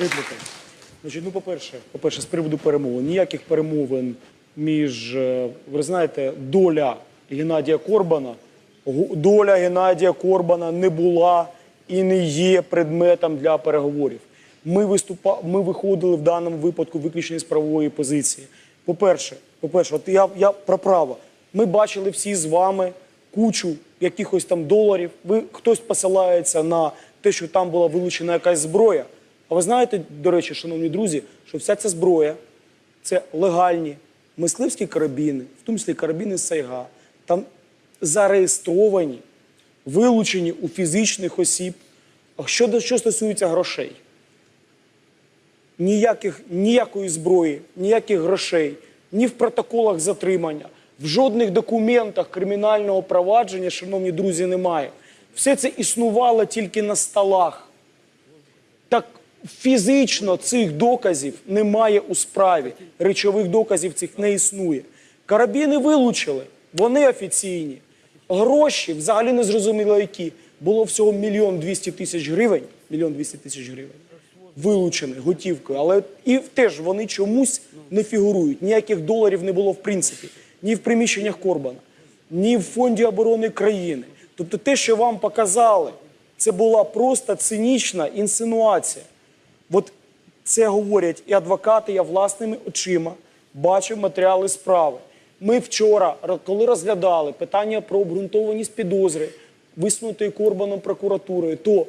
Репліка. Значить, ну, по-перше, по-перше, з приводу перемовин. Ніяких перемовин між, е, ви знаєте, доля Геннадія Корбана, доля Геннадія Корбана не була і не є предметом для переговорів. Ми, виступа, ми виходили в даному випадку виключно з правової позиції. По-перше, по-перше, от я, я про право. Ми бачили всі з вами кучу якихось там доларів. Ви хтось посилається на те, що там була вилучена якась зброя. А ви знаєте, до речі, шановні друзі, що вся ця зброя це легальні мисливські карабіни, в тому числі карабіни Сайга, там зареєстровані, вилучені у фізичних осіб. А що, що стосується грошей, ніяких, ніякої зброї, ніяких грошей, ні в протоколах затримання, в жодних документах кримінального провадження, шановні друзі, немає. Все це існувало тільки на столах. Так фізично цих доказів немає у справі. Речових доказів цих не існує. Карабіни вилучили, вони офіційні. Гроші взагалі не зрозуміло які. Було всього мільйон двісті тисяч гривень. Мільйон двісті тисяч гривень. Вилучених готівкою, але і теж вони чомусь не фігурують. Ніяких доларів не було в принципі, ні в приміщеннях Корбана, ні в фонді оборони країни. Тобто, те, що вам показали, це була просто цинічна інсинуація. От це говорять і адвокати, я власними очима бачив матеріали справи. Ми вчора, коли розглядали питання про обґрунтованість підозри, висунутої Корбаном прокуратурою, то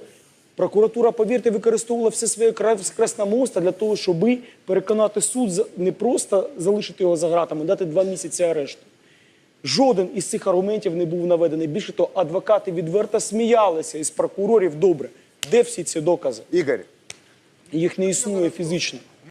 прокуратура, повірте, використовувала все своє кра- красномовство для того, щоб переконати суд не просто залишити його за ґратами, дати два місяці арешту. Жоден із цих аргументів не був наведений. Більше того, адвокати відверто сміялися із прокурорів. Добре, де всі ці докази? Игорь, Їх не існує фізично.